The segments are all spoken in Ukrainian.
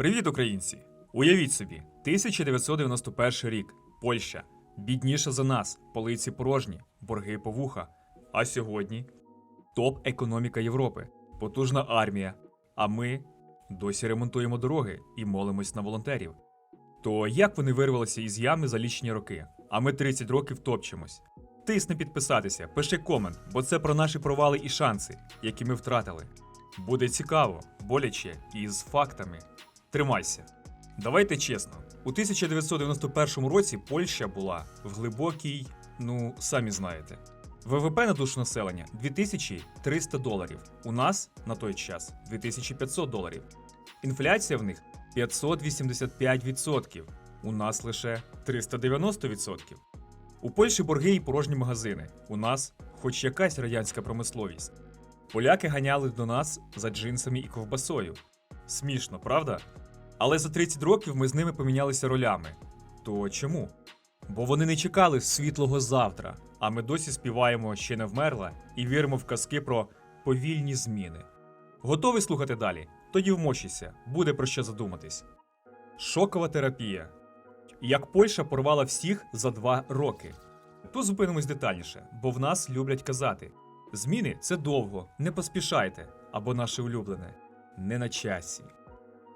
Привіт, українці! Уявіть собі, 1991 рік, Польща. Бідніша за нас, полиці порожні, борги по вуха. А сьогодні топ-економіка Європи, потужна армія. А ми досі ремонтуємо дороги і молимось на волонтерів. То як вони вирвалися із ями за лічені роки? А ми 30 років топчемось. Тисни підписатися, пиши комент, бо це про наші провали і шанси, які ми втратили. Буде цікаво, боляче і з фактами. Тримайся. Давайте чесно. У 1991 році Польща була в глибокій, ну самі знаєте. ВВП на душу населення 2300 доларів. У нас на той час 2500 доларів. Інфляція в них 585%. У нас лише 390%. У Польщі борги і порожні магазини. У нас хоч якась радянська промисловість. Поляки ганяли до нас за джинсами і ковбасою. Смішно, правда? Але за 30 років ми з ними помінялися ролями. То чому? Бо вони не чекали світлого завтра, а ми досі співаємо ще не вмерла і віримо в казки про повільні зміни. Готовий слухати далі? Тоді вмочися, буде про що задуматись. Шокова терапія. Як Польща порвала всіх за два роки. Тут зупинимось детальніше, бо в нас люблять казати: зміни це довго, не поспішайте, або наше улюблене не на часі.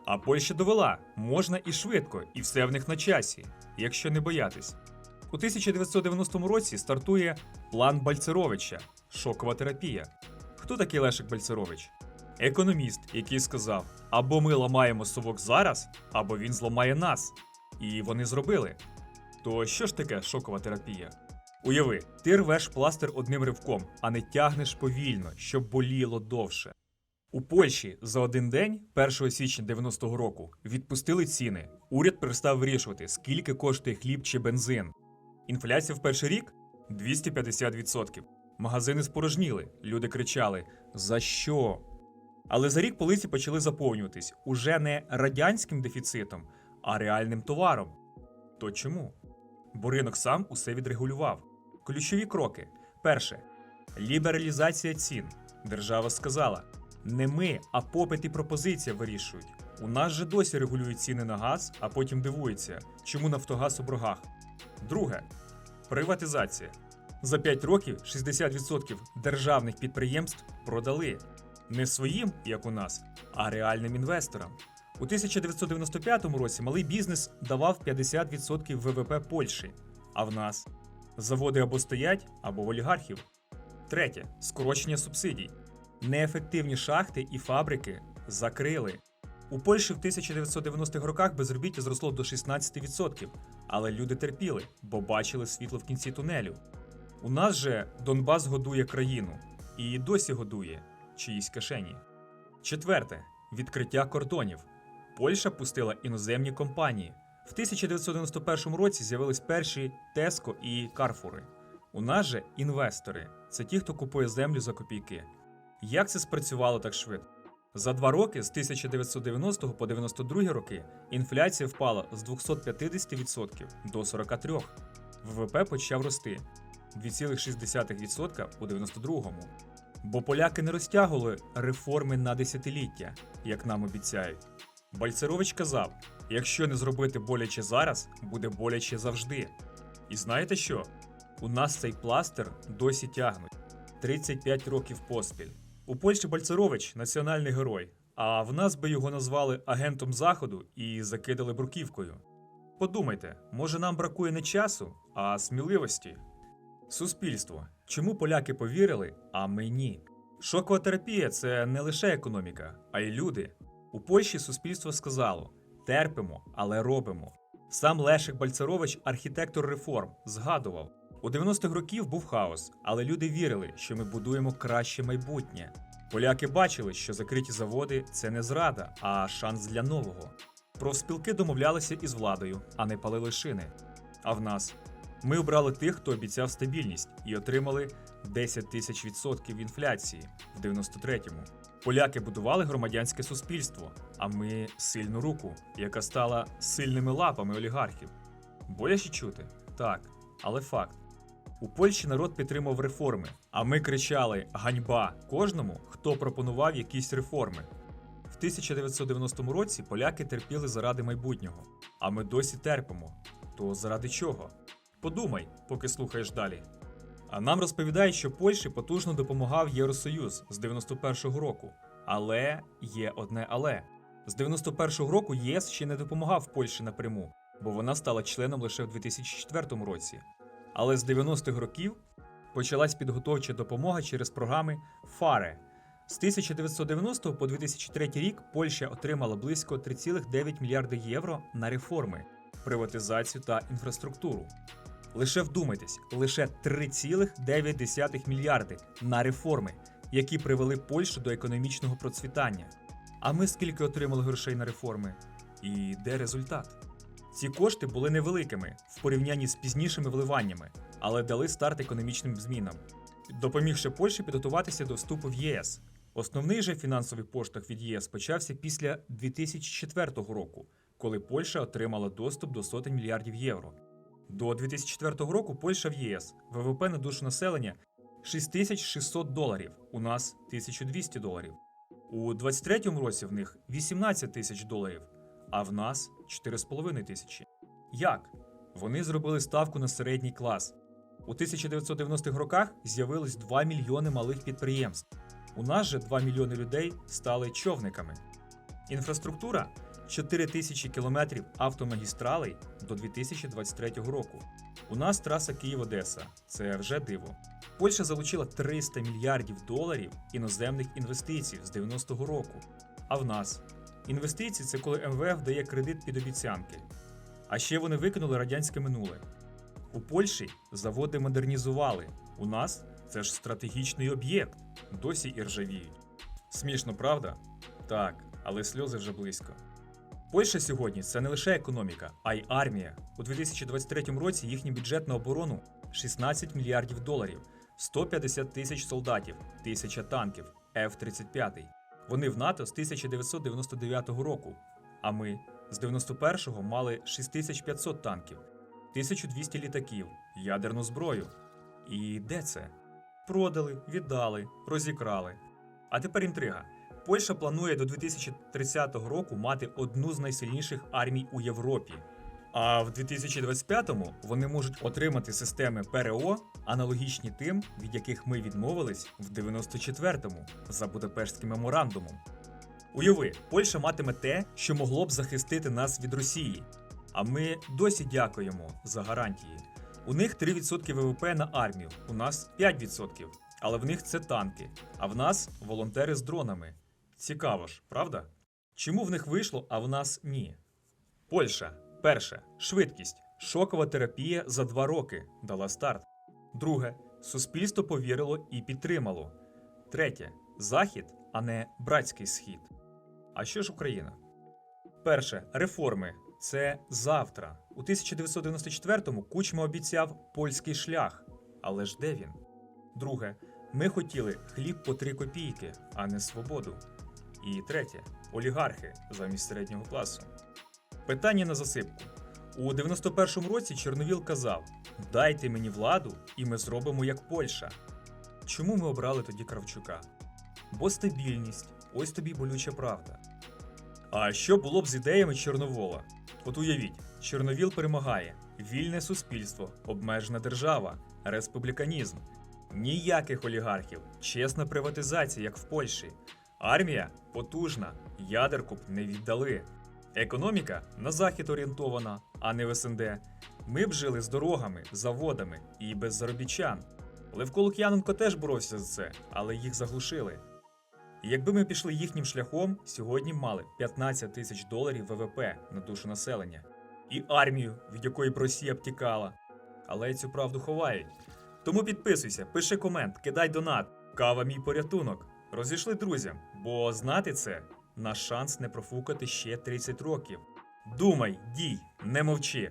А Польща довела, можна і швидко, і все в них на часі, якщо не боятись. У 1990 році стартує план Бальцеровича шокова терапія. Хто такий Лешик Бальцерович? Економіст, який сказав: або ми ламаємо совок зараз, або він зламає нас. І вони зробили. То що ж таке шокова терапія? Уяви, ти рвеш пластир одним ривком, а не тягнеш повільно, щоб боліло довше. У Польщі за один день, 1 січня 90-го року, відпустили ціни. Уряд перестав вирішувати, скільки коштує хліб чи бензин. Інфляція в перший рік 250%. Магазини спорожніли, люди кричали: За що? Але за рік полиці почали заповнюватись уже не радянським дефіцитом, а реальним товаром. То чому? Бо ринок сам усе відрегулював. Ключові кроки: перше лібералізація цін. Держава сказала: не ми, а попит і пропозиція вирішують. У нас же досі регулюють ціни на газ, а потім дивуються, чому Нафтогаз у боргах. Друге приватизація. За 5 років 60% державних підприємств продали не своїм, як у нас, а реальним інвесторам. У 1995 році малий бізнес давав 50% ВВП Польщі, а в нас заводи або стоять, або олігархів. Третє скорочення субсидій. Неефективні шахти і фабрики закрили. У Польщі в 1990-х роках безробіття зросло до 16%, але люди терпіли, бо бачили світло в кінці тунелю. У нас же Донбас годує країну і досі годує чиїсь кишені. Четверте відкриття кордонів. Польща пустила іноземні компанії. В 1991 році з'явились перші Теско і Карфури. У нас же інвестори це ті, хто купує землю за копійки. Як це спрацювало так швидко? За два роки з 1990 по 92 роки інфляція впала з 250% до 43%. ВВП почав рости 2,6% у 92-му. Бо поляки не розтягували реформи на десятиліття, як нам обіцяють. Бальцерович казав: якщо не зробити боляче зараз, буде боляче завжди. І знаєте що? У нас цей пластир досі тягнуть 35 років поспіль. У Польщі Бальцерович національний герой, а в нас би його назвали агентом Заходу і закидали бруківкою. Подумайте, може нам бракує не часу, а сміливості. Суспільство. Чому поляки повірили, а ми ні? Шокова терапія це не лише економіка, а й люди. У Польщі суспільство сказало: терпимо, але робимо. Сам Лешик Бальцерович, архітектор реформ, згадував: у 90-х років був хаос, але люди вірили, що ми будуємо краще майбутнє. Поляки бачили, що закриті заводи це не зрада, а шанс для нового. Профспілки домовлялися із владою, а не палили шини. А в нас ми обрали тих, хто обіцяв стабільність, і отримали 10 тисяч відсотків інфляції в 93-му. Поляки будували громадянське суспільство, а ми сильну руку, яка стала сильними лапами олігархів. Боляче чути? Так, але факт. У Польщі народ підтримав реформи, а ми кричали ганьба кожному, хто пропонував якісь реформи. В 1990 році поляки терпіли заради майбутнього, а ми досі терпимо. То заради чого? Подумай, поки слухаєш далі. А нам розповідають, що Польщі потужно допомагав Євросоюз з 91-го року. Але є одне але. З 91-го року ЄС ще не допомагав Польщі напряму, бо вона стала членом лише в 2004 році. Але з 90-х років почалась підготовча допомога через програми ФАРЕ. З 1990 по 2003 рік Польща отримала близько 3,9 мільярда євро на реформи, приватизацію та інфраструктуру. Лише вдумайтесь, лише 3,9 мільярди на реформи, які привели Польщу до економічного процвітання. А ми скільки отримали грошей на реформи? І де результат? Ці кошти були невеликими в порівнянні з пізнішими вливаннями, але дали старт економічним змінам, допомігши Польщі підготуватися до вступу в єС. Основний же фінансовий поштовх від ЄС почався після 2004 року, коли Польща отримала доступ до сотень мільярдів євро. До 2004 року Польща в ЄС ВВП на душу населення 6600 доларів, у нас 1200 доларів. У 23-му році в них 18 тисяч доларів, а в нас 4,5 тисячі. Як? Вони зробили ставку на середній клас. У 1990-х роках з'явилось 2 мільйони малих підприємств. У нас же 2 мільйони людей стали човниками. Інфраструктура 4 тисячі кілометрів автомагістралей до 2023 року. У нас траса Київ-Одеса. Це вже диво. Польща залучила 300 мільярдів доларів іноземних інвестицій з 90-го року. А в нас інвестиції це коли МВФ дає кредит під обіцянки. А ще вони викинули радянське минуле. У Польщі заводи модернізували. У нас це ж стратегічний об'єкт. Досі і ржавіють. Смішно, правда? Так, але сльози вже близько. Польща сьогодні це не лише економіка, а й армія. У 2023 році їхній бюджет на оборону 16 мільярдів доларів, 150 тисяч солдатів, тисяча танків, F-35. Вони в НАТО з 1999 року. А ми з 91-го мали 6500 танків, 1200 літаків, ядерну зброю. І де це? Продали, віддали, розікрали. А тепер інтрига. Польща планує до 2030 року мати одну з найсильніших армій у Європі. А в 2025-му вони можуть отримати системи ПРО, аналогічні тим, від яких ми відмовились в 94-му за Будапештським меморандумом. Уяви, Польща матиме те, що могло б захистити нас від Росії. А ми досі дякуємо за гарантії. У них 3% ВВП на армію, у нас 5%. Але в них це танки, а в нас волонтери з дронами. Цікаво ж, правда? Чому в них вийшло, а в нас ні? Польща. Перше. Швидкість. Шокова терапія за два роки дала старт. Друге. Суспільство повірило і підтримало. Третє. Захід, а не братський схід. А що ж Україна? Перше. Реформи. Це завтра. У 1994-му Кучма обіцяв польський шлях. Але ж де він? Друге. Ми хотіли хліб по три копійки, а не свободу. І третє олігархи замість середнього класу. Питання на засипку. У 91-му році Чорновіл казав: Дайте мені владу, і ми зробимо як Польща. Чому ми обрали тоді Кравчука? Бо стабільність, ось тобі болюча правда. А що було б з ідеями Чорновола? От уявіть, Чорновіл перемагає, вільне суспільство, обмежена держава, республіканізм. Ніяких олігархів, чесна приватизація, як в Польщі. Армія потужна, ядерку б не віддали. Економіка на захід орієнтована, а не в СНД. Ми б жили з дорогами, заводами і без заробітчан. Левко Лук'яненко теж боровся за це, але їх заглушили. Якби ми пішли їхнім шляхом, сьогодні мали 15 тисяч доларів ВВП на душу населення і армію, від якої б Росія б тікала. Але цю правду ховають. Тому підписуйся, пиши комент, кидай донат. Кава мій порятунок. Розійшли друзям, бо знати це наш шанс не профукати ще 30 років. Думай, дій, не мовчи.